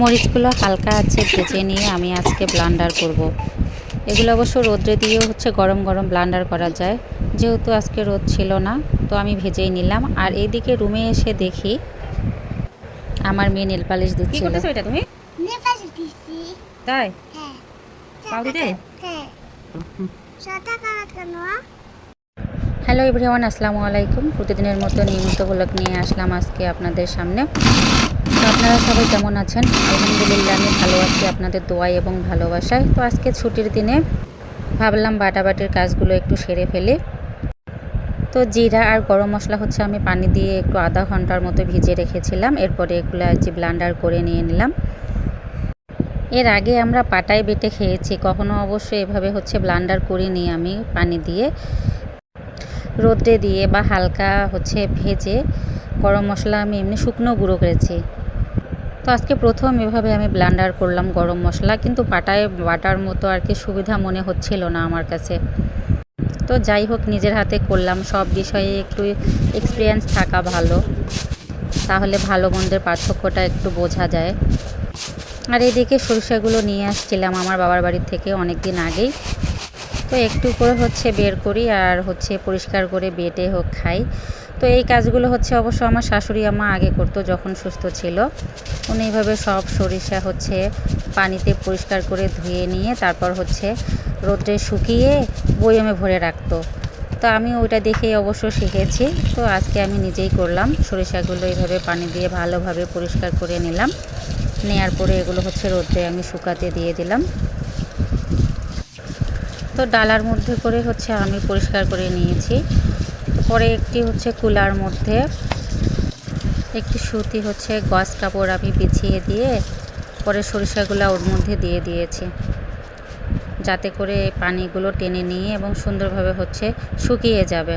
মরিচগুলো হালকা আছে ভেজে নিয়ে আমি আজকে ব্লান্ডার করব। এগুলো অবশ্য রোদ্রে দিয়েও হচ্ছে গরম গরম ব্লান্ডার করা যায়। যেহেতু আজকে রোদ ছিল না তো আমি ভেজেই নিলাম। আর এদিকে রুমে এসে দেখি আমার মেয়ে নেল পালিশ দিচ্ছিল। তুমি? তাই? হ্যাঁ পাউরুটি হ্যাঁ সাদা কালার কেন হ্যালো এভরিওয়ান, আসসালামু আলাইকুম। প্রতিদিনের মতো নিয়মিত ব্লগ নিয়ে আসলাম আজকে আপনাদের সামনে। তো আপনারা সবাই কেমন আছেন? আলহামদুলিল্লাহ, আমি ভালো আছি আপনাদের দোয়াই এবং ভালোবাসায়। তো আজকে ছুটির দিনে ভাবলাম বাটাবাটির কাজগুলো একটু সেরে ফেলে। তো জিরা আর গরম মশলা হচ্ছে আমি পানি দিয়ে একটু আধা ঘণ্টার মতো ভিজিয়ে রেখেছিলাম। এরপরে এগুলো আজ ব্লান্ডার করে নিয়ে নিলাম। এর আগে আমরা পাটায় বেটে খেয়েছি, কখনো অবশ্য এভাবে হচ্ছে ব্লান্ডার করিনি আমি পানি দিয়ে। রোদ্রে দিয়ে বা হালকা হচ্ছে ভেজে গরম মশলা আমি এমনি শুকনো গুঁড়ো করেছি। তো আজকে প্রথম এভাবে আমি ব্লান্ডার করলাম গরম মশলা, কিন্তু পাটায় বাটার মতো আর কি সুবিধা মনে হচ্ছিল না আমার কাছে। তো যাই হোক, নিজের হাতে করলাম, সব বিষয়ে একটু এক্সপিরিয়েন্স থাকা ভালো। তাহলে ভালো মন্দের পার্থক্যটা একটু বোঝা যায়। আর এদিকে সরিষাগুলো নিয়ে আসছিলাম আমার বাবার বাড়ির থেকে অনেক দিন আগেই। তো একটু করে হচ্ছে বের করি আর হচ্ছে পরিষ্কার করে বেটে হোক খাই। তো এই কাজগুলো হচ্ছে অবশ্য আমার শাশুড়ি আম্মা আগে করতো যখন সুস্থ ছিল। উনি এইভাবে সব সরিষা হচ্ছে পানিতে পরিষ্কার করে ধুয়ে নিয়ে তারপর হচ্ছে রোদ্রে শুকিয়ে বয়মে ভরে রাখতো। তো আমি ওইটা দেখেই অবশ্য শিখেছি। তো আজকে আমি নিজেই করলাম। সরিষাগুলো এইভাবে পানি দিয়ে ভালোভাবে পরিষ্কার করে নিলাম। নেয়ার পরে এগুলো হচ্ছে রোদ্রে আমি শুকাতে দিয়ে দিলাম। তো ডালার মধ্যে করে হচ্ছে আমি পরিষ্কার করে নিয়েছি। পরে একটি হচ্ছে কুলার মধ্যে একটি সুতি হচ্ছে গস কাপড় আমি বিছিয়ে দিয়ে পরে সরিষাগুলো ওর মধ্যে দিয়ে দিয়েছি। যাতে করে পানিগুলো টেনে নিয়ে এবং সুন্দরভাবে হচ্ছে শুকিয়ে যাবে।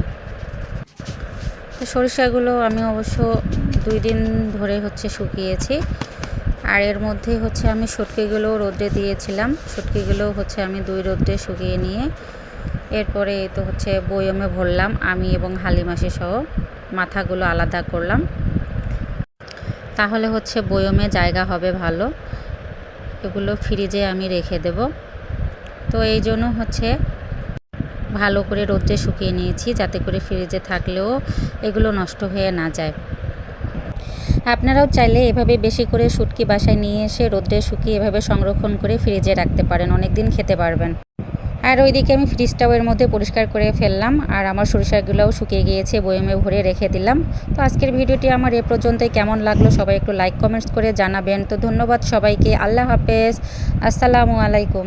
সরিষাগুলো আমি অবশ্য দুই দিন ধরে হচ্ছে শুকিয়েছি। আর এর মধ্যে হচ্ছে আমি শুটকিগুলো রোদ্রে দিয়েছিলাম। শুটকিগুলো হচ্ছে আমি দুই রোদ্রে শুকিয়ে নিয়ে এরপরে তো হচ্ছে বয়মে ভরলাম আমি এবং হালিমাসি সহ মাথাগুলো আলাদা করলাম। তাহলে হচ্ছে বয়মে জায়গা হবে ভালো। এগুলো ফ্রিজে আমি রেখে দেব। তো এই জন্য হচ্ছে ভালো করে রোদ্রে শুকিয়ে নিয়েছি যাতে করে ফ্রিজে থাকলেও এগুলো নষ্ট হয়ে না যায়। আপনারাও চাইলে এভাবে বেশি করে শুটকি বাসায় নিয়ে এসে রোদ্রে শুকিয়ে এভাবে সংরক্ষণ করে ফ্রিজে রাখতে পারেন অনেক দিন খেতে পারবেন। আর ওইদিকে আমি ফ্রিজটাও এর মধ্যে পরিষ্কার করে ফেললাম, আর আমার সরিষাগুলোও শুকিয়ে গিয়েছে, বয়মে ভরে রেখে দিলাম। তো আজকের ভিডিওটি আমার এ পর্যন্তই, কেমন লাগল সবাই একটু লাইক কমেন্টস করে জানাবেন। তো ধন্যবাদ সবাইকে, আল্লাহ হাফেজ, আসসালামু আলাইকুম।